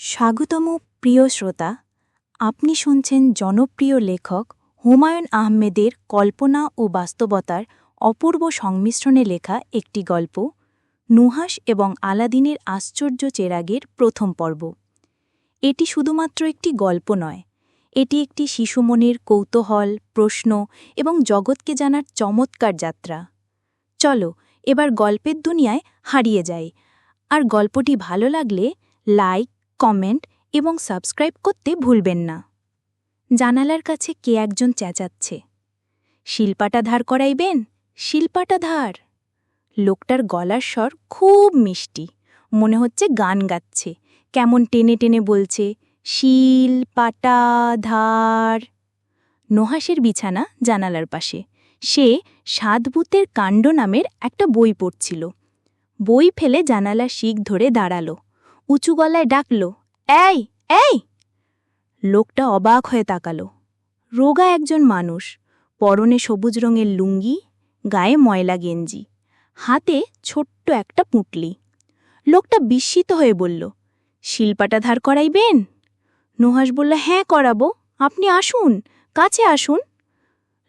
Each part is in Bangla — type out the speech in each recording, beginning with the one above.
স্বাগতম প্রিয় শ্রোতা, আপনি শুনছেন জনপ্রিয় লেখক হুমায়ুন আহমেদের কল্পনা ও বাস্তবতার অপূর্ব সংমিশ্রণে লেখা একটি গল্প নুহাস এবং আলাদিনের আশ্চর্য চেরাগের প্রথম পর্ব। এটি শুধুমাত্র একটি গল্প নয়, এটি একটি শিশুমনের কৌতূহল, প্রশ্ন এবং জগৎকে জানার চমৎকার যাত্রা। চলো, এবার গল্পের দুনিয়ায় হারিয়ে যাই। আর গল্পটি ভালো লাগলে লাইক কমেন্ট এবং সাবস্ক্রাইব করতে ভুলবেন না। জানালার কাছে কে একজন চেঁচাচ্ছে? শিল্পাটা ধার করাইবেন? শিল্পাটা ধার। লোকটার গলার স্বর খুব মিষ্টি। মনে হচ্ছে গান গাচ্ছে। কেমন টেনে টেনে বলছে শিল পাটা ধার। নোহাসের বিছানা জানালার পাশে। সে সাতভূতের কাণ্ড নামের একটা বই পড়ছিল। বই ফেলে জানালা শিক ধরে দাঁড়াল। উঁচু গলায় ডাকল, এই এই! লোকটা অবাক হয়ে তাকালো। রোগা একজন মানুষ, পরনে সবুজ রঙের লুঙ্গি, গায়ে ময়লা গেঞ্জি, হাতে ছোট্ট একটা পুঁটলি। লোকটা বিস্মিত হয়ে বলল, শিল্পাটা ধার করাইবেন? নুহাস বলল হ্যাঁ করাবো। আপনি আসুন, কাছে আসুন।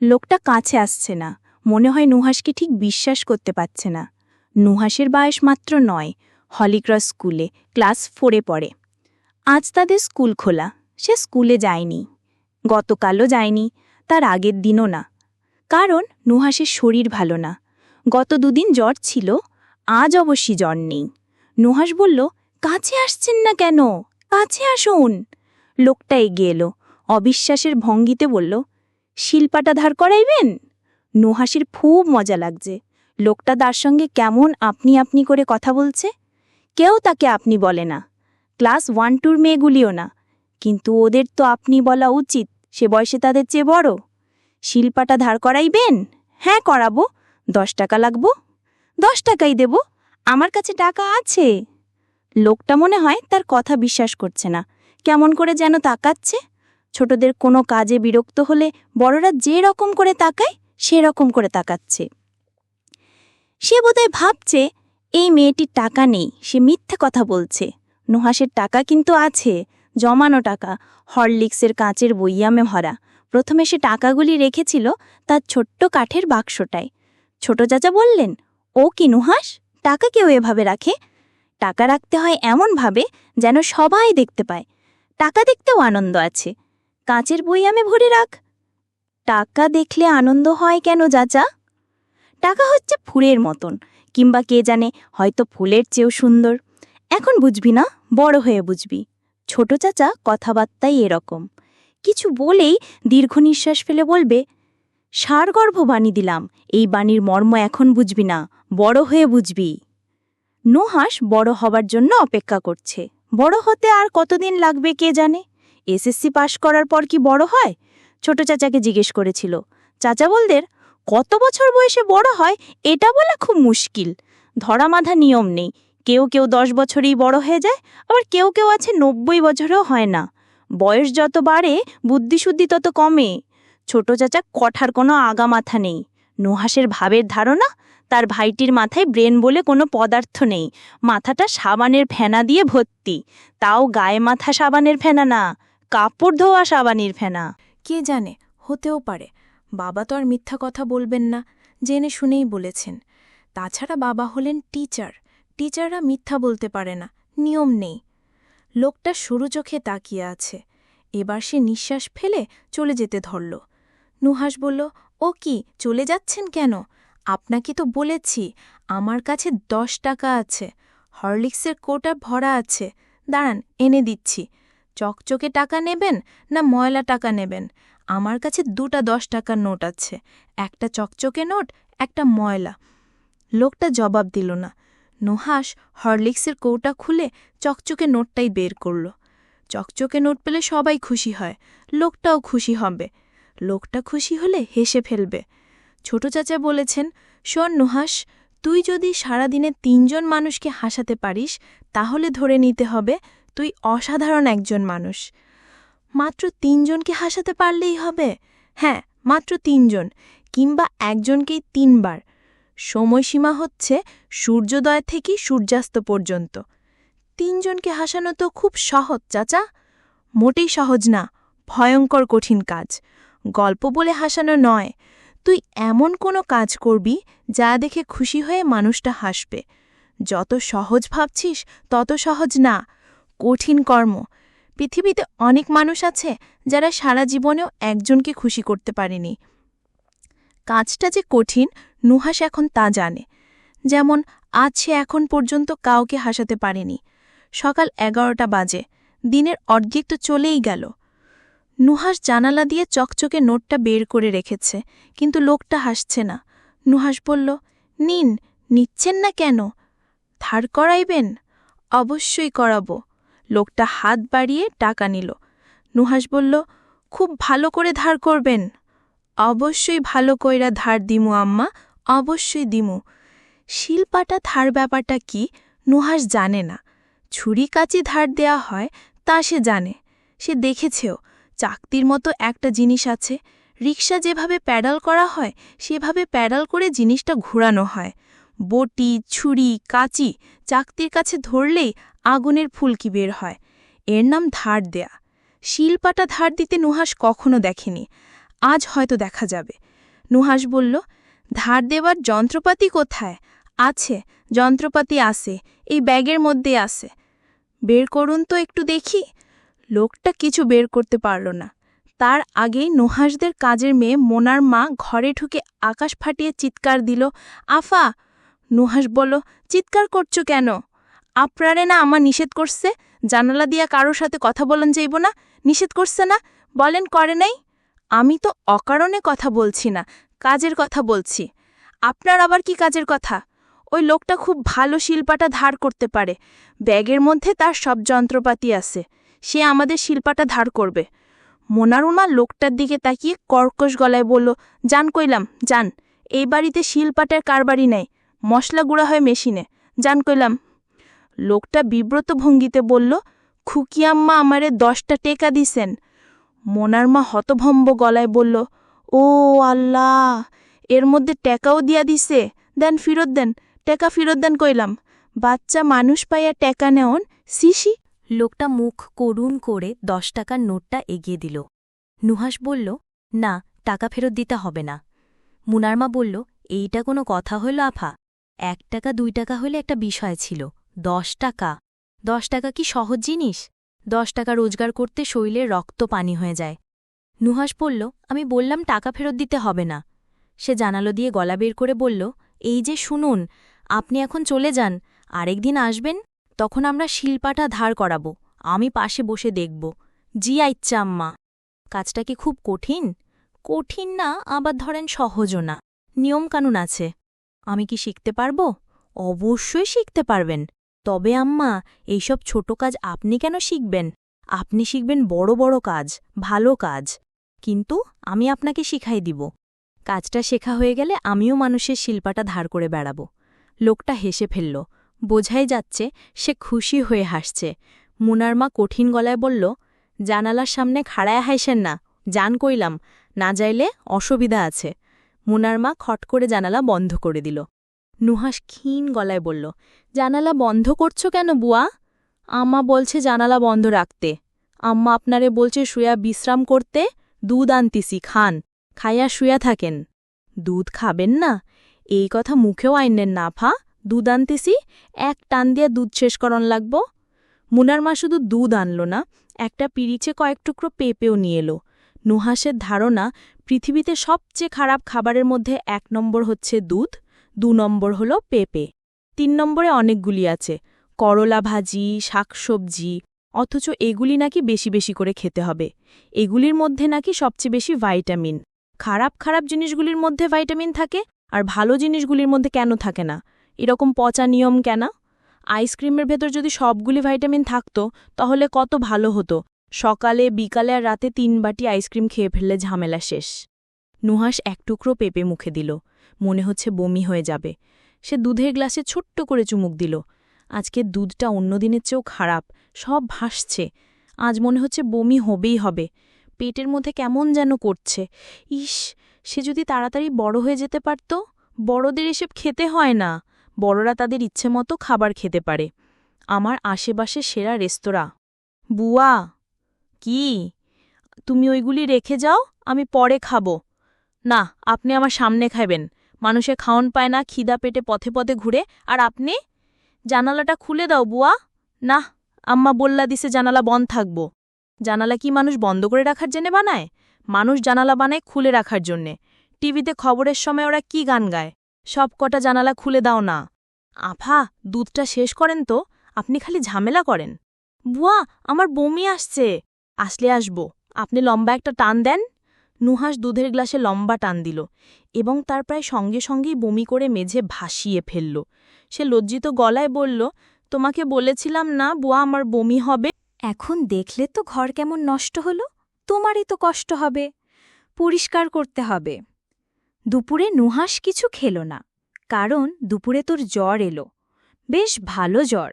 লোকটা কাছে আসছে না। মনে হয় নুহাসকে ঠিক বিশ্বাস করতে পারছে না। নুহাসের বয়স মাত্র নয়। হলিক্রস স্কুলে ক্লাস ফোরে পড়ে। আজ তাদের স্কুল খোলা। সে স্কুলে যায়নি। গতকালও যায়নি। তার আগের দিনও না। কারণ নুহাসের শরীর ভালো না। গত দুদিন জ্বর ছিল। আজ অবশ্যই জ্বর নেই। নুহাস বলল, কাছে আসছেন না কেন? কাছে আসুন। লোকটা এগিয়ে এলো। অবিশ্বাসের ভঙ্গিতে বলল, শিল্পাটা ধার করাইবেন? নুহাসের খুব মজা লাগছে। লোকটা তার সঙ্গে কেমন আপনি আপনি করে কথা বলছে? কেউ তাকে আপনি বলে না। ক্লাস ওয়ান টুর মেয়েগুলিও না। কিন্তু ওদের তো আপনি বলা উচিত, সে বয়সে তাদের চেয়ে বড়। শিল্পাটা ধার করাইবেন? হ্যাঁ করাবো। দশ টাকা লাগবো? দশ টাকাই দেব। আমার কাছে টাকা আছে। লোকটা মনে হয় তার কথা বিশ্বাস করছে না। কেমন করে যেন তাকাচ্ছে। ছোটদের কোনো কাজে বিরক্ত হলে বড়রা যে রকম করে তাকায় সেরকম করে তাকাচ্ছে। সে বোধহয় ভাবছে এই মেয়েটির টাকা নেই, সে মিথ্যে কথা বলছে। নুহাসের টাকা কিন্তু আছে, জমানো টাকা, হরলিক্সের কাঁচের বইয়ামে ভরা। প্রথমে সে টাকাগুলি রেখেছিল তার ছোট্ট কাঠের বাক্সটায়। ছোট চাচা বললেন, ও কি নুহাস টাকা কেউ এভাবে রাখে? টাকা রাখতে হয় এমনভাবে যেন সবাই দেখতে পায়। টাকা দেখতেও আনন্দ আছে। কাঁচের বইয়ামে ভরে রাখ। টাকা দেখলে আনন্দ হয় কেন চাচা? টাকা হচ্ছে ফুলের মতন। কিংবা কে জানে, হয়তো ফুলের চেয়েও সুন্দর। এখন বুঝবি না, বড় হয়ে বুঝবি। ছোট চাচা কথাবার্তাই এরকম। কিছু বলেই দীর্ঘ নিঃশ্বাস ফেলে বলবে সারগর্ভ বাণী দিলাম, এই বাণীর মর্ম এখন বুঝবি না, বড় হয়ে বুঝবি। নোহাস বড় হবার জন্য অপেক্ষা করছে। বড় হতে আর কতদিন লাগবে কে জানে? এসএসসি পাশ করার পর কি বড় হয়? ছোট চাচাকে জিজ্ঞেস করেছিল। চাচা বলদের কত বছর বয়সে বড় হয় এটা বলা খুব মুশকিল। ধরামাধা নিয়ম নেই। কেউ কেউ দশ বছরেই বড় হয়ে যায়, আবার কেউ কেউ আছে নব্বই বছরেও হয় না। বয়স যত বাড়ে, বুদ্ধিশুদ্ধি তত কমে। ছোট চাচা কঠার কোনো আগা মাথা নেই। নুহাসের ভাবের ধারণা, তার ভাইটির মাথায় ব্রেন বলে কোনো পদার্থ নেই। মাথাটা সাবানের ফেনা দিয়ে ভর্তি। তাও গায়ে মাথা সাবানের ফেনা না, কাপড় ধোয়া সাবানের ফেনা। কে জানে, হতেও পারে। বাবা তো আর মিথ্যা কথা বলবেন না, জেনে শুনেই বলেছেন। তাছাড়া বাবা হলেন টিচার, টিচাররা মিথ্যা বলতে পারে না, নিয়ম নেই। লোকটা সরু চোখে তাকিয়ে আছে, এবার সে নিঃশ্বাস ফেলে চলে যেতে ধরল। নুহাস বলল, ও কি, চলে যাচ্ছেন কেন? আপনাকে তো বলেছি, আমার কাছে দশ টাকা আছে, হরলিক্সের কোটা ভরা আছে, দাঁড়ান, এনে দিচ্ছি। চকচকে টাকা নেবেন না ময়লা টাকা নেবেন? আমার কাছে দুটা দশ টাকার নোট আছে। একটা চকচকে নোট, একটা ময়লা। লোকটা জবাব দিল না। নোহাস হরলিক্সের কৌটা খুলে চকচকে নোটটাই বের করল। চকচকে নোট পেলে সবাই খুশি হয়, লোকটাও খুশি হবে। লোকটা খুশি হলে হেসে ফেলবে। ছোট চাচা বলেছেন, শোন নুহাস তুই যদি সারাদিনে তিনজন মানুষকে হাসাতে পারিস, তাহলে ধরে নিতে হবে তুই অসাধারণ একজন মানুষ। মাত্র তিনজনকে হাসাতে পারলেই হবে। হ্যাঁ মাত্র তিনজন, কিংবা একজনকেই তিনবার। সময়সীমা হচ্ছে সূর্যোদয় থেকে সূর্যাস্ত পর্যন্ত। তিনজনকে হাসানো তো খুব সহজ, চাচা। মোটেই সহজ না, ভয়ঙ্কর কঠিন কাজ। গল্প বলে হাসানো নয়। তুই এমন কোনো কাজ করবি যা দেখে খুশি হয়ে মানুষটা হাসবে। যত সহজ ভাবছিস, তত সহজ না। কঠিন কর্ম পৃথিবীতে অনেক মানুষ আছে যারা সারা জীবনেও একজনকে খুশি করতে পারেনি। কাজটা যে কঠিন নুহাস এখন তা জানে। যেমন, আজ সে এখন পর্যন্ত কাউকে হাসাতে পারেনি। সকাল এগারোটা বাজে, দিনের অর্ধেক তো চলেই গেল। নুহাস জানালা দিয়ে চকচকে নোটটা বের করে রেখেছে, কিন্তু লোকটা হাসছে না। নুহাস বলল, নিন, নিচ্ছেন না কেন? ধার করাইবেন? অবশ্যই করাবো। লোকটা হাত বাড়িয়ে টাকা নিল। নুহাস বলল, খুব ভালো করে ধার করবেন। অবশ্যই ভালো কইরা ধার দিমু, আম্মা, অবশ্যই দিমু। শিলপাটা, ধার ব্যাপারটা কি নুহাস জানে না। ছুরি কাচি ধার দেয়া হয় তা সে জানে। সে দেখেছেও, চাকতির মতো একটা জিনিস আছে। রিক্সা যেভাবে প্যাডাল করা হয়, সেভাবে প্যাডাল করে জিনিসটা ঘোরানো হয়। বটি, ছুরি, কাচি চাকতির কাছে ধরলেই আগুনের ফুলকি বের হয়। এর নাম ধার দেয়া। শিলপাটা ধার দিতে নুহাস কখনো দেখেনি। আজ হয়তো দেখা যাবে। নুহাস বলল, ধার দেবার যন্ত্রপাতি কোথায়? আছে, যন্ত্রপাতি আছে, এই ব্যাগের মধ্যে আছে। বের করুন তো একটু দেখি। লোকটা কিছু বের করতে পারল না। তার আগেই নুহাসদের কাজের মেয়ে মোনার মা ঘরে ঢুকে আকাশ ফাটিয়ে চিৎকার দিল, আফা! নুহাস বলল, চিৎকার করছ কেন? আপনারে না আমার নিষেধ করছে। জানালা দিয়া কারোর সাথে কথা বলন যাইব না। নিষেধ করছে না। বলেন, করে নাই? আমি তো অকারণে কথা বলছি না, কাজের কথা বলছি। আপনার আবার কি কাজের কথা? ওই লোকটা খুব ভালো শিল্পাটা ধার করতে পারে। ব্যাগের মধ্যে তার সব যন্ত্রপাতি আছে। সে আমাদের শিল্পাটা ধার করবে। মোনারুমা লোকটার দিকে তাকিয়ে কর্কশ গলায় বলল যান কইলাম যান এই বাড়িতে শিলপাটের কারবারই নাই। মশলা গুঁড়া হয় মেশিনে। যান কইলাম লোকটা বিব্রত ভঙ্গিতে বলল, খুকিয়াম্মা আমারে দশটা টেকা দিছেন। মোনার মা হতভম্ব গলায় বলল, ও আল্লাহ, এর মধ্যে টেকাও দিয়া দিছে। দেন ফিরত দেন, টেকা ফিরত দেন কইলাম। বাচ্চা মানুষ পাইয়া টেকা নেওন, সিসি? লোকটা মুখ করুণ করে দশ টাকার নোটটা এগিয়ে দিল। নুহাস বলল, না, টাকা ফেরত দিতে হবে না। মুনারমা বলল, এইটা কোনো কথা হইল, আফা। এক টাকা, দুই টাকা হলে একটা বিষয় ছিল। দশ টাকা। দশ টাকা কি সহজ জিনিস? দশ টাকা রোজগার করতে শরীরে রক্ত পানি হয়ে যায়। নুহাস বলল, আমি বললাম টাকা ফেরত দিতে হবে না। সে জানালো দিয়ে গলা বের করে বলল, এই যে শুনুন, আপনি এখন চলে যান, আরেক দিন আসবেন, তখন আমরা শিল্পাটা ধার করাব, আমি পাশে বসে দেখব। জি, আইচ্ছা আম্মা। কাজটা কি খুব কঠিন? কঠিন না, আবার ধরেন সহজও না। নিয়মকানুন আছে। আমি কি শিখতে পারব? অবশ্যই শিখতে পারবেন। তবে আম্মা, এইসব ছোট কাজ আপনি কেন শিখবেন? আপনি শিখবেন বড় বড় কাজ, ভালো কাজ। কিন্তু আমি আপনাকে শিখাই দিব। কাজটা শেখা হয়ে গেলে আমিও মানুষের শিল্পাটা ধার করে বেড়াব। লোকটা হেসে ফেলল। বোঝাই যাচ্ছে সে খুশি হয়ে হাসছে। মুনার মা কঠিন গলায় বলল, জানালার সামনে খাড়ায় হাইসেন না জান কইলাম, না যাইলে অসুবিধা আছে। মুনার মা খট করে জানালা বন্ধ করে দিল। নুহাস ক্ষীণ গলায় বলল, জানালা বন্ধ করছ কেন বুয়া? আম্মা বলছে জানালা বন্ধ রাখতে। আম্মা আপনারে বলছে শুয়া বিশ্রাম করতে, দুধ আনতিসি খান। খাইয়া শুয়া থাকেন। দুধ খাবেন না? এই কথা মুখেও আইনেন না ফা দুধ আনতেছি, এক টান দিয়া দুধ শেষ করন লাগব। মুনার মা শুধু দুধ আনল না, একটা পিরিচে কয়েক টুকরো পেঁপেও নিয়ে এলো। নুহাসের ধারণা, পৃথিবীতে সবচেয়ে খারাপ খাবারের মধ্যে এক নম্বর হচ্ছে দুধ। দু নম্বর হল পেঁপে। তিন নম্বরে অনেকগুলি আছে, করলা ভাজি, শাকসবজি, অথচ এগুলি নাকি বেশি বেশি করে খেতে হবে। এগুলির মধ্যে নাকি সবচেয়ে বেশি ভাইটামিন। খারাপ খারাপ জিনিসগুলির মধ্যে ভাইটামিন থাকে, আর ভালো জিনিসগুলির মধ্যে কেন থাকে না? এরকম পচা নিয়ম কেন? আইসক্রিমের ভেতর যদি সবগুলি ভাইটামিন থাকতো, তাহলে কত ভালো হতো। সকালে, বিকালে আর রাতে তিন বাটি আইসক্রিম খেয়ে ফেললে ঝামেলা শেষ। নুহাস এক টুকরো পেঁপে মুখে দিল। মনে হচ্ছে বমি হয়ে যাবে। সে দুধের গ্লাসে ছোট্ট করে চুমুক দিল। আজকে দুধটা অন্যদিনের চেয়েও খারাপ, সব ভাসছে। আজ মনে হচ্ছে বমি হবেই হবে। পেটের মধ্যে কেমন যেন করছে। ইস, সে যদি তাড়াতাড়ি বড় হয়ে যেতে পারত, বড়দের এসব খেতে হয় না। বড়রা তাদের ইচ্ছে মতো খাবার খেতে পারে। আমার আশেপাশে সেরা রেস্তোরাঁ। বুয়া, কি? তুমি ওইগুলি রেখে যাও, আমি পরে খাব। না, আপনি আমার সামনে খাবেন মানুষে খাওন পায় না, খিদা পেটে পথে পথে ঘুরে। আর আপনি? জানালাটা খুলে দাও, বুয়া। না, আম্মা বললা দিছে জানালা বন্ধ থাকব। জানালা কি মানুষ বন্ধ করে রাখার জন্যে বানায়? মানুষ জানালা বানায় খুলে রাখার জন্যে। টিভিতে খবরের সময় ওরা কি গান গায়? সব কটা জানালা খুলে দাও না। আফা, দুধটা শেষ করেন তো? আপনি খালি ঝামেলা করেন। বুয়া, আমার বমি আসছে। আসলে আসব। আপনি লম্বা একটা টান দেন। নুহাস দুধের গ্লাসে লম্বা টান দিল এবং তার প্রায় সঙ্গে সঙ্গেই বমি করে মেঝে ভাসিয়ে ফেলল। সে লজ্জিত গলায় বলল, তোমাকে বলেছিলাম না বুয়া আমার বমি হবে? এখন দেখলে তো ঘর কেমন নষ্ট হলো, তোমারই তো কষ্ট হবে, পরিষ্কার করতে হবে। দুপুরে নুহাস কিছু খেল না, কারণ দুপুরে তোর জ্বর এলো। বেশ ভালো জ্বর,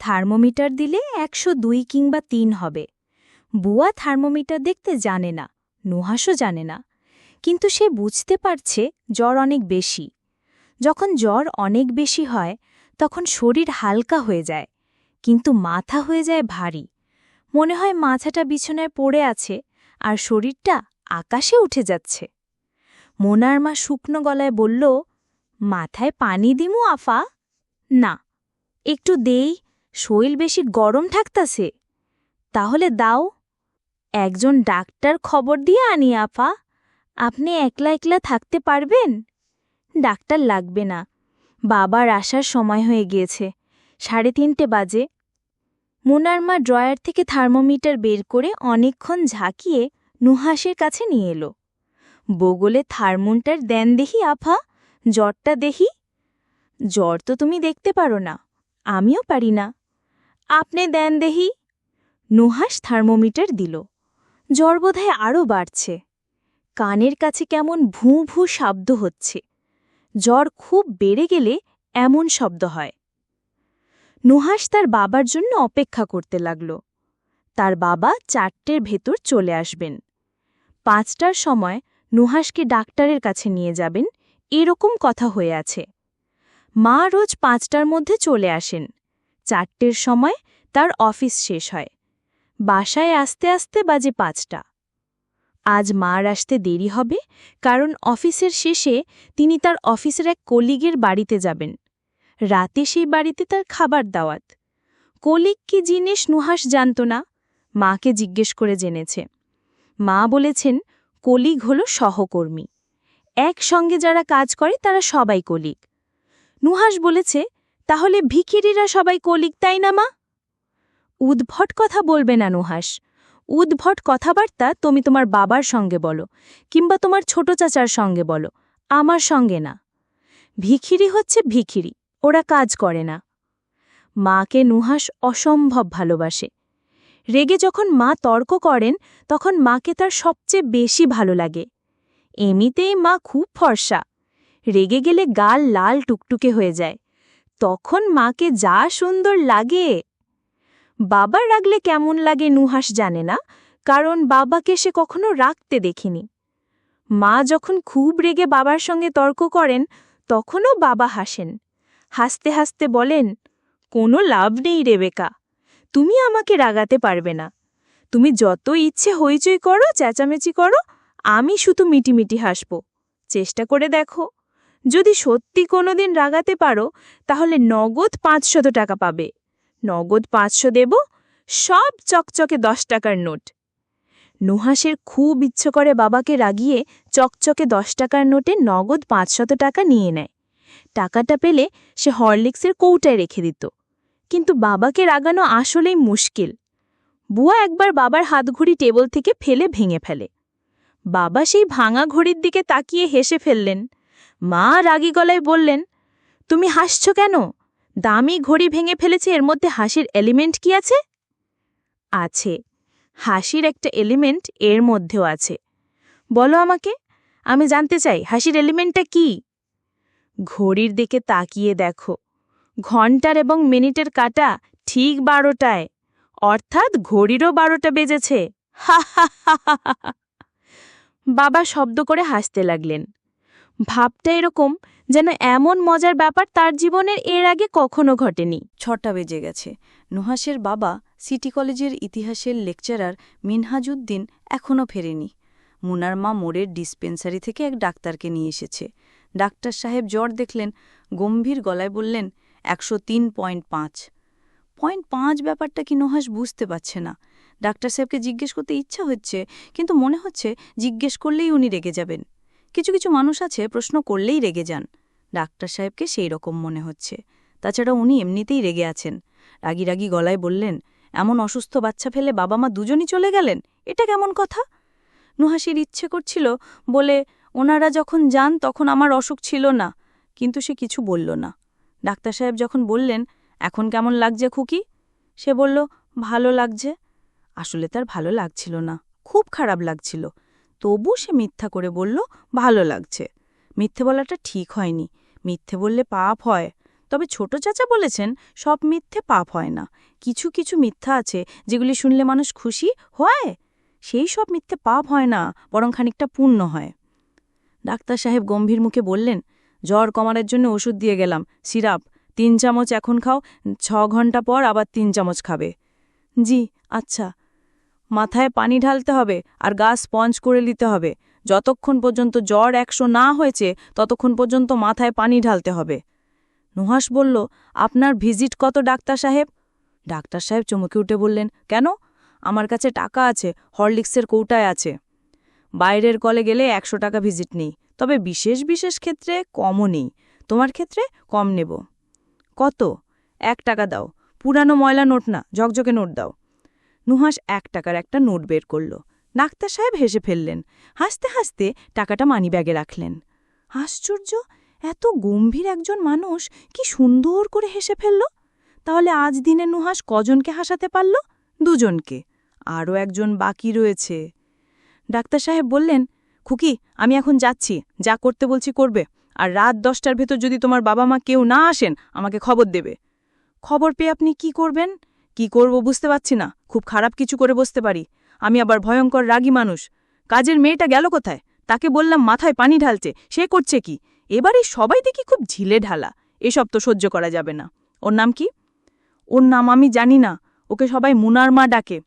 থার্মোমিটার দিলে একশো দুই কিংবা তিন হবে। বুয়া থার্মোমিটার দেখতে জানে না নুহাসও জানে না, কিন্তু সে বুঝতে পারছে জ্বর অনেক বেশি। যখন জ্বর অনেক বেশি হয়, তখন শরীর হালকা হয়ে যায়, কিন্তু মাথা হয়ে যায় ভারী। মনে হয় মাথাটা বিছনায় পড়ে আছে আর শরীরটা আকাশে উঠে যাচ্ছে। মোনার মা শুকনো গলায় বলল, মাথায় পানি দিমু আফা? না, একটু দেই শৈল বেশি গরম থাকতাছে, তাহলে দাও। একজন ডাক্তার খবর দিয়ে আনি, আফা। আপনি একলা একলা থাকতে পারবেন? ডাক্তার লাগবে না। বাবার আসার সময় হয়ে গিয়েছে। সাড়ে তিনটে বাজে। মোনার মা ড্রয়ার থেকে থার্মোমিটার বের করে অনেকক্ষণ ঝাঁকিয়ে নুহাসের কাছে নিয়ে এলো। বগলে থার্মোনটার দেন দেখি, আফা। জ্বরটা দেখি। জ্বর তো তুমি দেখতে পারো না। আমিও পারি না। আপনি দেন দেহি নুহাস থার্মোমিটার দিল। জ্বর বোধহয় আরও বাড়ছে। কানের কাছে কেমন ভূ ভূ শব্দ হচ্ছে। জ্বর খুব বেড়ে গেলে এমন শব্দ হয়। নুহাস তার বাবার জন্য অপেক্ষা করতে লাগল। তার বাবা চারটের ভেতর চলে আসবেন। পাঁচটার সময় নুহাসকে ডাক্তারের কাছে নিয়ে যাবেন, এরকম কথা হয়ে আছে। মা রোজ পাঁচটার মধ্যে চলে আসেন। চারটের সময় তার অফিস শেষ হয়। বাসায় আসতে আসতে বাজে পাঁচটা। আজ মার আসতে দেরি হবে, কারণ অফিসের শেষে তিনি তার অফিসের এক কলিগের বাড়িতে যাবেন। রাতে সেই বাড়িতে তার খাবার দাওয়াত। কলিগ কি জিনিস নুহাস জানত না, মাকে জিজ্ঞেস করে জেনেছে। মা বলেছেন, কলিগ হল সহকর্মী। একসঙ্গে যারা কাজ করে তারা সবাই কলিগ। নুহাস বলেছে, তাহলে ভিখিরিরা সবাই কলিগ, তাই না মা? উদ্ভট কথা বলবে না নুহাস উদ্ভট কথাবার্তা তুমি তোমার বাবার সঙ্গে বলো, কিংবা তোমার ছোট চাচার সঙ্গে বলো, আমার সঙ্গে না। ভিখিরি হচ্ছে ভিখিরি, ওরা কাজ করে না। মাকে নুহাস অসম্ভব ভালোবাসে। রেগে যখন মা তর্ক করেন, তখন মাকে তার সবচেয়ে বেশি ভালো লাগে। এমনিতেই মা খুব ফর্সা। রেগে গেলে গাল লাল টুকটুকে হয়ে যায়। তখন মাকে যা সুন্দর লাগে। বাবার রাগলে কেমন লাগে নুহাস জানে না, কারণ বাবাকে সে কখনো রাখতে দেখিনি। মা যখন খুব রেগে বাবার সঙ্গে তর্ক করেন, তখনও বাবা হাসেন। হাসতে হাসতে বলেন, কোনো লাভ নেই রেবেকা, তুমি আমাকে রাগাতে পারবে না। তুমি যত ইচ্ছে হইচই করো, চেঁচামেচি করো, আমি শুধু মিটিমিটি হাসব। চেষ্টা করে দেখো। যদি সত্যি কোনোদিন রাগাতে পারো, তাহলে নগদ পাঁচশত টাকা পাবে। নগদ পাঁচশো দেব, সব চকচকে দশ টাকার নোট। নুহাসের খুব ইচ্ছে করে বাবাকে রাগিয়ে চকচকে দশ টাকার নোটে নগদ পাঁচশত টাকা নিয়ে নেয়। টাকাটা পেলে সে হরলিক্সের কৌটায় রেখে দিত। কিন্তু বাবাকে রাগানো আসলেই মুশকিল। বুয়া একবার বাবার হাতঘড়ি টেবল থেকে ফেলে ভেঙে ফেলে। বাবা সেই ভাঙা ঘড়ির দিকে তাকিয়ে হেসে ফেললেন। মা রাগী গলায় বললেন, তুমি হাসছ কেন? দামি ঘড়ি ভেঙে ফেলেছে, এর মধ্যে হাসির এলিমেন্ট কি আছে? আছে। হাসির একটা এলিমেন্ট এর মধ্যেও আছে। বলো আমাকে, আমি জানতে চাই, হাসির এলিমেন্টটা কি? ঘড়ির দিকে তাকিয়ে দেখো। ঘণ্টার এবং মিনিটের কাটা ঠিক বারোটায়, অর্থাৎ ঘড়িরও বারোটা বেজেছে। বাবা শব্দ করে হাসতে লাগলেন। ভাবটা এরকম যেন এমন মজার ব্যাপার তার জীবনের এর আগে কখনো ঘটেনি। ছটা বেজে গেছে। নুহাসের বাবা, সিটি কলেজের ইতিহাসের লেকচারার মিনহাজুদ্দিন এখনও ফেরেনি। মুনার মা মোড়ের ডিসপেন্সারি থেকে এক ডাক্তারকে নিয়ে এসেছে। ডাক্তার সাহেব জ্বর দেখলেন, গম্ভীর গলায় বললেন, একশো তিন পয়েন্ট পাঁচ। পয়েন্ট পাঁচ ব্যাপারটা কি নুহাস বুঝতে পারছে না। ডাক্তার সাহেবকে জিজ্ঞেস করতে ইচ্ছা হচ্ছে, কিন্তু মনে হচ্ছে জিজ্ঞেস করলেই উনি রেগে যাবেন। কিছু কিছু মানুষ আছে, প্রশ্ন করলেই রেগে যান। ডাক্তার সাহেবকে সেই রকম মনে হচ্ছে। তাছাড়া উনি এমনিতেই রেগে আছেন। রাগি রাগি গলায় বললেন, এমন অসুস্থ বাচ্চা ফেলে বাবা মা দুজনই চলে গেলেন? এটা কেমন কথা? নুহাসির ইচ্ছে করছিল বলে, ওনারা যখন যান তখন আমার অসুখ ছিল না। কিন্তু সে কিছু বলল না। ডাক্তার সাহেব যখন বললেন, এখন কেমন লাগছে খুকি? সে বলল, ভালো লাগছে। আসলে তার ভালো লাগছিল না, খুব খারাপ লাগছিল। তবু সে মিথ্যা করে বলল, ভালো লাগছে। মিথ্যে বলাটা ঠিক হয়নি। মিথ্যে বললে পাপ হয়। তবে ছোট চাচা বলেছেন, সব মিথ্যে পাপ হয় না। কিছু কিছু মিথ্যা আছে, যেগুলি শুনলে মানুষ খুশি হয়। সেই সব মিথ্যে পাপ হয় না, বরং খানিকটা পূর্ণ হয়। ডাক্তার সাহেব গম্ভীর মুখে বললেন, জ্বর কমানোর জন্য ওষুধ দিয়ে গেলাম। সিরাপ, তিন চামচ এখন খাও, ছ ঘণ্টা পর আবার তিন চামচ খাবে। জি আচ্ছা। মাথায় পানি ঢালতে হবে, আর গা স্পঞ্জ করে নিতে হবে। যতক্ষণ পর্যন্ত জ্বর একশো না হয়েছে, ততক্ষণ পর্যন্ত মাথায় পানি ঢালতে হবে। নুহাস বলল, আপনার ভিজিট কত, ডাক্তার সাহেব? ডাক্তার সাহেব চমকে উঠে বললেন, কেন? আমার কাছে টাকা আছে, হরলিক্সের কৌটায় আছে। বাইরের কলে গেলে একশো টাকা ভিজিট নেই, তবে বিশেষ বিশেষ ক্ষেত্রে কমও নেই। তোমার ক্ষেত্রে কম নেব। কত? এক টাকা দাও। পুরানো ময়লা নোট না, ঝকঝকে নোট দাও। নুহাস এক টাকার একটা নোট বের করল। ডাক্তার সাহেব হেসে ফেললেন। হাসতে হাসতে টাকাটা মানিব্যাগে রাখলেন। আশ্চর্য! এত গম্ভীর একজন মানুষ কি সুন্দর করে হেসে ফেলল? তাহলে আজ দিনে নুহাস কজনকে হাসাতে পারল? দুজনকে। আরও একজন বাকি রয়েছে। ডাক্তার সাহেব বললেন, খুকি, আমি এখন যাচ্ছি। যা করতে বলছি করবে। আর রাত দশটার ভেতর যদি তোমার বাবা মা কেউ না আসেন, আমাকে খবর দেবে। খবর পেয়ে আপনি কি করবেন? কি করব বুঝতে পারছি না। খুব খারাপ কিছু করে বসতে পারি। আমি আবার ভয়ঙ্কর রাগী মানুষ। কাজের মেয়েটা গেল কোথায়? তাকে বললাম, মাথায় পানি ঢালছে। সে করছে কি? এবারে সবাই দেখি খুব ঝিলে ঢালা। এসব তো সহ্য করা যাবে না। ওর নাম কি? ওর নাম আমি জানি না। ওকে সবাই মুনার মা ডাকে।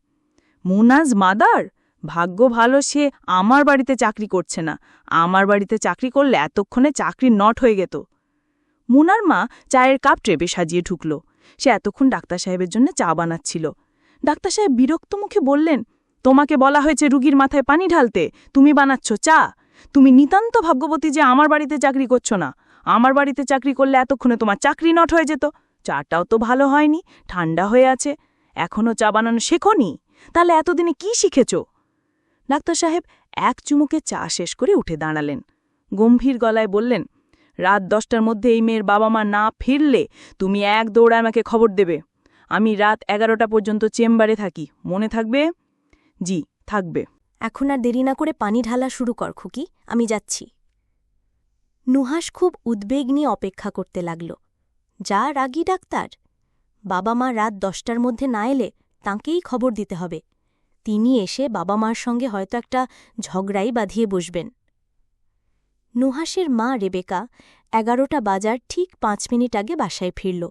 মুনাজ মাদার? ভাগ্য ভালো, সে আমার বাড়িতে চাকরি করছে না। আমার বাড়িতে চাকরি করলে এতক্ষণে চাকরি নট হয়ে গেত। মুনার মা চায়ের কাপ ট্রেবে সাজিয়ে ঢুকল। সে এতক্ষণ ডাক্তার সাহেবের জন্য চা বানাচ্ছিল। ডাক্তার সাহেব বিরক্ত মুখে বললেন তোমাকে বলা হয়েছে রুগীর মাথায় পানি ঢালতে। তুমি বানাচ্ছ চা। তুমি নিতান্ত ভাগ্যবতী যে আমার বাড়িতে চাকরি করছ না। আমার বাড়িতে চাকরি করলে এতক্ষণে তোমার চাকরি নট হয়ে যেত। চাটাও তো ভালো হয়নি, ঠান্ডা হয়ে আছে। এখনও চা বানানো শেখনি? তাহলে এতদিনে কি শিখেছ? ডাক্তার সাহেব এক চুমুকে চা শেষ করে উঠে দাঁড়ালেন। গম্ভীর গলায় বললেন, রাত দশটার মধ্যে এই মেয়ের বাবা মা না ফিরলে তুমি এক দৌড়ায় আমাকে খবর দেবে। আমি রাত এগারোটা পর্যন্ত চেম্বারে থাকি। মনে থাকবে? জি, থাকবে। এখন আর দেরি না করে পানি ঢালা শুরু কর, খুকি। আমি যাচ্ছি। নুহাস খুব উদ্বেগ নিয়ে অপেক্ষা করতে লাগল। যা রাগী ডাক্তার। বাবা মা রাত দশটার মধ্যে না এলে তাঁকেই খবর দিতে হবে। তিনি এসে বাবা মার সঙ্গে হয়তো একটা ঝগড়াই বাঁধিয়ে বসবেন। নুহাসের মা রেবেকা এগারোটা বাজার ঠিক পাঁচ মিনিট আগে বাসায় ফিরল।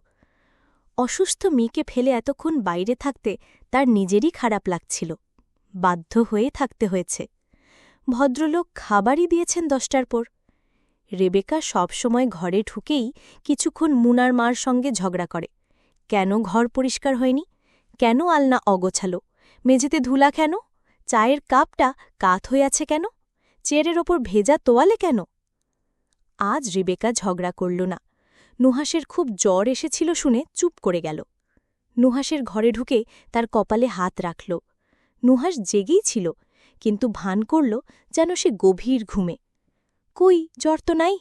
অসুস্থ মেয়েকে ফেলে এতক্ষণ বাইরে থাকতে তার নিজেরই খারাপ লাগছিল। বাধ্য হয়ে থাকতে হয়েছে। ভদ্রলোক খাবারই দিয়েছেন দশটার পর। রেবেকা সবসময় ঘরে ঢুকেই কিছুক্ষণ মুনার মার সঙ্গে ঝগড়া করে। কেন ঘর পরিষ্কার হয়নি? কেন আলনা অগোছালো? মেঝেতে ধুলা কেন? চায়ের কাপটা কাত হয়ে আছে কেন? চেয়ারের ওপর ভেজা তোয়ালে কেন? আজ রেবেকা ঝগড়া করল না। নুহাসের খুব জ্বর এসেছিল শুনে চুপ করে গেল। নুহাসের ঘরে ঢুকে তার কপালে হাত রাখল। নুহাস জেগেই ছিল, কিন্তু ভান করল যেন সে গভীর ঘুমে। কই, জ্বর তো নাই?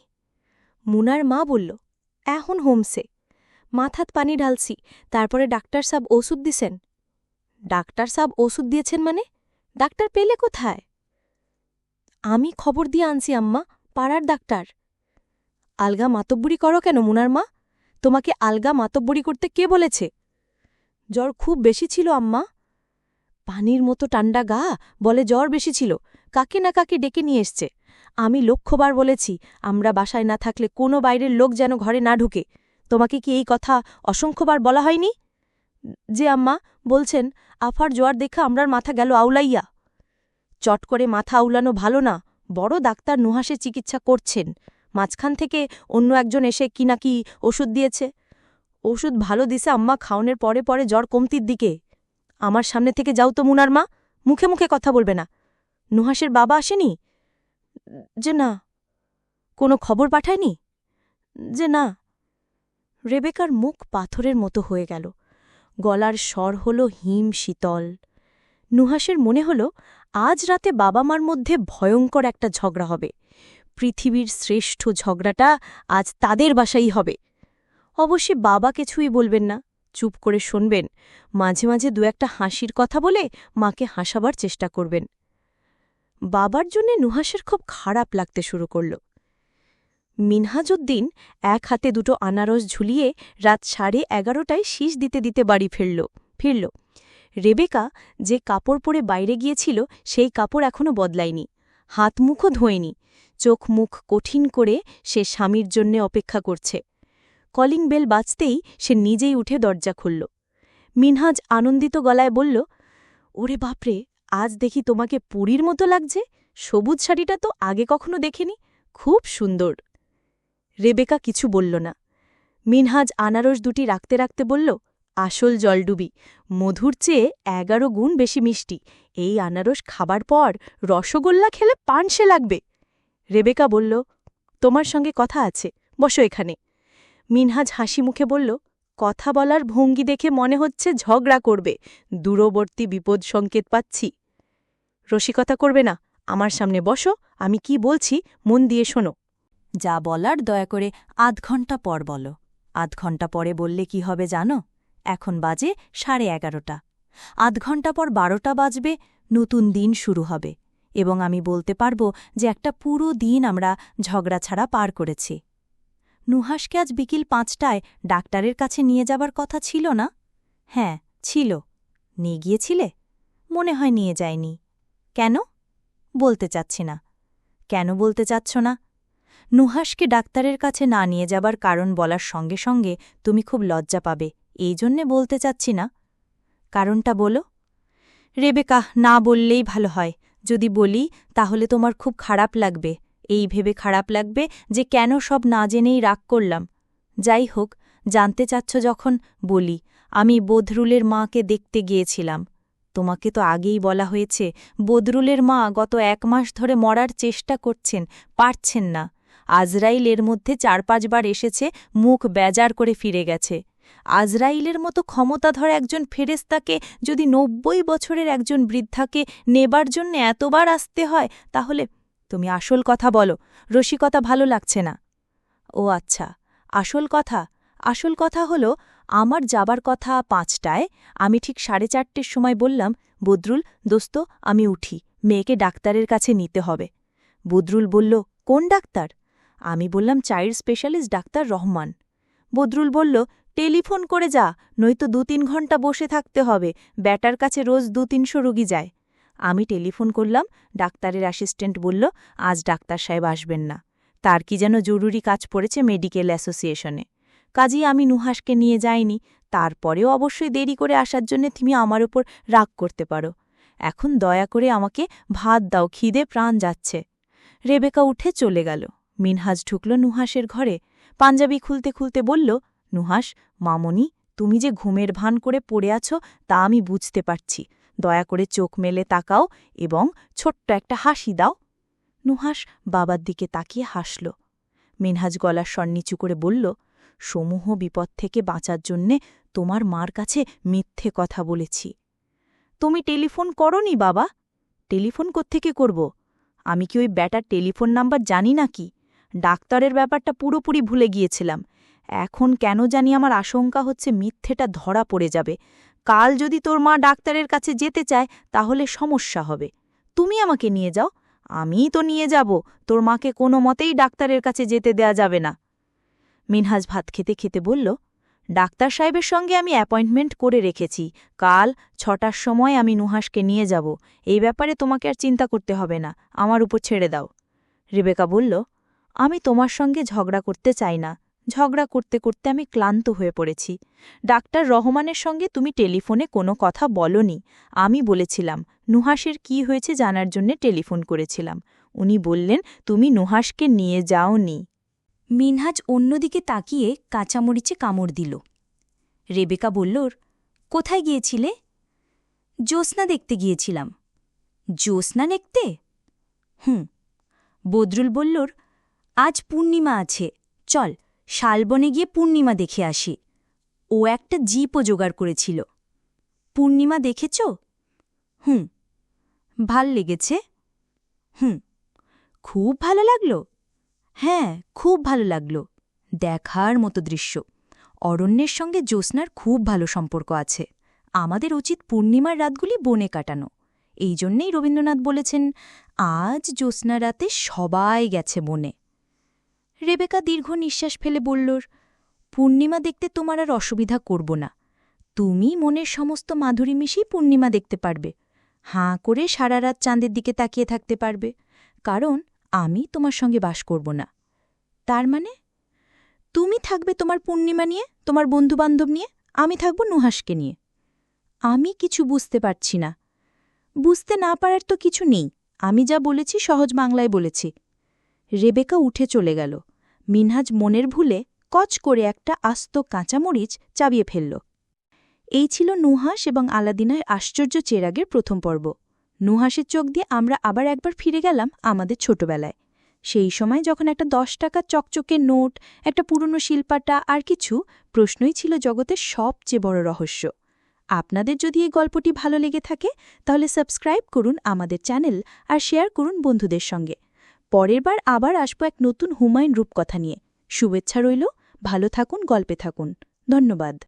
মুনার মা বলল, এখন হোমসে। মাথাত পানি ঢালছি, তারপরে ডাক্তার সাব ওষুধ দিছেন। ডাক্তার সাব ওষুধ দিয়েছেন মানে? ডাক্তার পেলে কোথায়? আমি খবর দিয়ে আনছি, আম্মা, পাড়ার ডাক্তার। আলগা মাতব্বরি করো কেন মুনার মা? তোমাকে আলগা মাতব্বরি করতে কে বলেছে? জ্বর খুব বেশি ছিল, আম্মা। পানির মতো টান্ডা গা বলে জ্বর বেশি ছিল, কাকে না কাকে ডেকে নিয়ে এসছে। আমি লক্ষ্যবার বলেছি, আমরা বাসায় না থাকলে কোনো বাইরের লোক যেন ঘরে না ঢুকে। তোমাকে কি এই কথা অসংখ্যবার বলা হয়নি? যে আম্মা বলছেন, আফার জোয়ার দেখে আমরার মাথা গেল আউলাইয়া। চট করে মাথা আউলানো ভালো না, বড় ডাক্তার নুহাসে চিকিৎসা করছেন। মাঝখান থেকে অন্য একজন এসে কি নাকি ওষুধ দিয়েছে। ওষুধ ভালো দিছে আম্মা, খাওনের পরে পরে জ্বর কমতির দিকে। আমার সামনে থেকে যাও তো মুনার মা, মুখে মুখে কথা বলবে না। নুহাসের বাবা আসেনি? যে না। কোনো খবর পাঠায়নি? যে না। রেবেকার মুখ পাথরের মতো হয়ে গেল। গলার স্বর হল হিম শীতল। নুহাসের মনে হল, আজ রাতে বাবা মার মধ্যে ভয়ঙ্কর একটা ঝগড়া হবে। পৃথিবীর শ্রেষ্ঠ ঝগড়াটা আজ তাদের বাসাই হবে। অবশ্যই বাবা কিছুই বলবেন না। চুপ করে শুনবেন, মাঝে মাঝে দু একটা হাসির কথা বলে মাকে হাসাবার চেষ্টা করবেন। বাবার জন্যে নুহাসের খুব খারাপ লাগতে শুরু করল। মিনহাজুদ্দিন এক হাতে দুটো আনারস ঝুলিয়ে রাত সাড়ে এগারোটায় শীষ দিতে দিতে বাড়ি ফিরল ফিরল। রেবেকা যে কাপড় পরে বাইরে গিয়েছিল সেই কাপড় এখনও বদলায়নি, হাত মুখও ধোয়নি, চোখ মুখ কঠিন করে সে স্বামীর জন্যে অপেক্ষা করছে। কলিং বেল বাজতেই সে নিজেই উঠে দরজা খুলল। মিনহাজ আনন্দিত গলায় বলল, ওরে বাপরে, আজ দেখি তোমাকে পুরীর মতো লাগছে। সবুজ শাড়িটা তো আগে কখনো দেখিনি। খুব সুন্দর। রেবেকা কিছু বলল না। মিনহাজ আনারস দুটি রাখতে রাখতে বলল, আসল জলডুবি। মধুর চেয়ে এগারো গুণ বেশি মিষ্টি। এই আনারস খাবার পর রসগোল্লা খেলে পানসে লাগবে। রেবেকা বলল, তোমার সঙ্গে কথা আছে, বসো এখানে। মিনহাজ হাসি মুখে বলল, কথা বলার ভঙ্গি দেখে মনে হচ্ছে ঝগড়া করবে। দূরবর্তী বিপদ সংকেত পাচ্ছি। রসিকতা করবে না। আমার সামনে বসো, আমি কি বলছি মন দিয়ে শোনো। যা বলার দয়া করে আধ ঘণ্টা পর বলো। আধ ঘণ্টা পরে বললে কি হবে জানো? এখন বাজে সাড়ে এগারোটা। আধ ঘণ্টা পর বারোটা বাজবে, নতুন দিন শুরু হবে। এবং আমি বলতে পারব যে একটা পুরো দিন আমরা ঝগড়া ছাড়া পার করেছি। নুহাসকে আজ বিকিল পাঁচটায় ডাক্তারের কাছে নিয়ে যাবার কথা ছিল না? হ্যাঁ ছিল। নিয়ে গিয়েছিলে? মনে হয় নিয়ে যায়নি। কেন? বলতে চাচ্ছি না। কেন বলতে চাচ্ছ না? নুহাসকে ডাক্তারের কাছে না নিয়ে যাবার কারণ বলার সঙ্গে সঙ্গে তুমি খুব লজ্জা পাবে, এই জন্যে বলতে চাচ্ছি না। কারণটা বলো। রেবেকা, না বললেই ভালো হয়। যদি বলি, তাহলে তোমার খুব খারাপ লাগবে। এই ভেবে খারাপ লাগবে যে কেন সব না জেনেই রাগ করলাম। যাই হোক জানতে চাচ্ছ যখন, বলি, আমি বদরুলের মাকে দেখতে গিয়েছিলাম। তোমাকে তো আগেই বলা হয়েছে, বদরুলের মা গত এক মাস ধরে মরার চেষ্টা করছেন, পারছেন না। আজরাইল এর মধ্যে চার পাঁচবার এসেছে, মুখ বেজার করে ফিরে গেছে। আজরাইলের মতো ক্ষমতাধর একজন ফেরেস্তাকে যদি নব্বই বছরের একজন বৃদ্ধাকে নেবার জন্য এতবার আসতে হয়, তাহলে তুমি আসল কথা বলো, রসিকতা ভালো লাগছে না। ও আচ্ছা আসল কথা আসল কথা হলো, আমার যাবার কথা পাঁচটায়, আমি ঠিক সাড়ে চারটের সময় বললাম, বদরুল, দোস্ত, আমি উঠি, মেয়েকে ডাক্তারের কাছে নিতে হবে। বদরুল বলল, কোন ডাক্তার? আমি বললাম child specialist doctor Rahman. Badrul বলল, টেলিফোন করে যা, নয়তো দু তিন ঘণ্টা বসে থাকতে হবে, ব্যাটার কাছে রোজ দু তিনশো রুগী যায়। আমি টেলিফোন করলাম, ডাক্তারের অ্যাসিস্ট্যান্ট বলল, আজ ডাক্তার সাহেব আসবেন না। তার কি যেন জরুরি কাজ পড়েছে মেডিকেল অ্যাসোসিয়েশনে। কাজেই আমি নুহাসকে নিয়ে যাইনি, তারপরেও অবশ্যই দেরি করে আসার জন্য তুমি আমার ওপর রাগ করতে পারো। এখন দয়া করে আমাকে ভাত দাও, খিদে প্রাণ যাচ্ছে রেবেকা উঠে চলে গেল। মিনহাজ ঢুকল নুহাসের ঘরে। পাঞ্জাবি খুলতে খুলতে বলল নুহাস মামনি, তুমি যে ঘুমের ভান করে পড়ে আছো, তা আমি বুঝতে পারছি। দয়া করে চোখ মেলে তাকাও এবং ছোট্ট একটা হাসি দাও। নুহাস বাবার দিকে তাকিয়ে হাসল। মিনহাজ গলার স্বর নিচু করে বলল, সমূহ বিপদ থেকে বাঁচার জন্যে তোমার মার কাছে মিথ্যে কথা বলেছি। তুমি টেলিফোন করনি বাবা? টেলিফোন কোত্থেকে করব? আমি কি ওই ব্যাটার টেলিফোন নাম্বার জানি নাকি? ডাক্তারের ব্যাপারটা পুরোপুরি ভুলে গিয়েছিলাম। এখন কেন জানি আমার আশঙ্কা হচ্ছে মিথ্যেটা ধরা পড়ে যাবে। কাল যদি তোর মা ডাক্তারের কাছে যেতে চায়, তাহলে সমস্যা হবে। তুমি আমাকে নিয়ে যাও। আমিই তো নিয়ে যাব। তোর মাকে কোনো মতেই ডাক্তারের কাছে যেতে দেয়া যাবে না। মিনহাজ ভাত খেতে খেতে বলল, ডাক্তার সাহেবের সঙ্গে আমি অ্যাপয়েন্টমেন্ট করে রেখেছি। কাল ছটার সময় আমি নুহাসকে নিয়ে যাব। এই ব্যাপারে তোমাকে আর চিন্তা করতে হবে না। আমার উপর ছেড়ে দাও। রেবেকা বলল, আমি তোমার সঙ্গে ঝগড়া করতে চাই না। ঝগড়া করতে করতে আমি ক্লান্ত হয়ে পড়েছি। ডাক্তার রহমানের সঙ্গে তুমি টেলিফোনে কোনো কথা বলনি, আমি বলেছিলাম নুহাসের কি হয়েছে জানার জন্য টেলিফোন করেছিলাম। উনি বললেন, তুমি নুহাসকে নিয়ে যাওনি। মিনহাজ অন্যদিকে তাকিয়ে কাঁচামরিচে কামড় দিল। রেবেকা বললর কোথায় গিয়েছিলে? জ্যোৎস্না দেখতে গিয়েছিলাম। জ্যোৎস্না দেখতে? হুম। বদরুল বললর আজ পূর্ণিমা আছে, চল। শালবনে গিয়ে পূর্ণিমা দেখে আসি। ও একটা জিপও জোগাড় করেছিল। পূর্ণিমা দেখেছ? হুম। ভালো লেগেছে? হুম। খুব ভালো লাগল? হ্যাঁ খুব ভালো লাগল। দেখার মতো দৃশ্য। অরণ্যের সঙ্গে জ্যোৎস্নার খুব ভালো সম্পর্ক আছে। আমাদের উচিত পূর্ণিমার রাতগুলি বনে কাটানো। এই জন্যেই রবীন্দ্রনাথ বলেছেন, আজ জ্যোৎস্না রাতে সবাই গেছে বনে। রেবেকা দীর্ঘ নিঃশ্বাস ফেলে বলল, পূর্ণিমা দেখতে তোমার আর অসুবিধা করব না। তুমি মনের সমস্ত মাধুরী মিশিয়ে পূর্ণিমা দেখতে পারবে। হাঁ করে সারা রাত চাঁদের দিকে তাকিয়ে থাকতে পারবে, কারণ আমি তোমার সঙ্গে বাস করব না। তার মানে? তুমি থাকবে তোমার পূর্ণিমা নিয়ে, তোমার বন্ধুবান্ধব নিয়ে, আমি থাকব নুহাসকে নিয়ে। আমি কিছু বুঝতে পারছি না। বুঝতে না পারার তো কিছু নেই। আমি যা বলেছি সহজ বাংলায় বলেছি। রেবেকা উঠে চলে গেল। মিনহাজ মনের ভুলে কচ করে একটা আস্ত কাঁচামরিচ চাবিয়ে ফেলল। এই ছিল নুহাস এবং আলাদিনের আশ্চর্য চেরাগের প্রথম পর্ব। নুহাসের চোখ দিয়ে আমরা আবার একবার ফিরে গেলাম আমাদের ছোটবেলায়। সেই সময় যখন একটা দশ টাকার চকচকে নোট, একটা পুরনো শিল্পাটা আর কিছু, প্রশ্নই ছিল জগতের সবচেয়ে বড় রহস্য। আপনাদের যদি এই গল্পটি ভালো লেগে থাকে, তাহলে সাবস্ক্রাইব করুন আমাদের চ্যানেল আর শেয়ার করুন বন্ধুদের সঙ্গে। পরের বার আবার আসব এক নতুন হুমায়ুন রূপকথা নিয়ে। শুভেচ্ছা রইল, ভালো থাকুন, গল্পে থাকুন। ধন্যবাদ।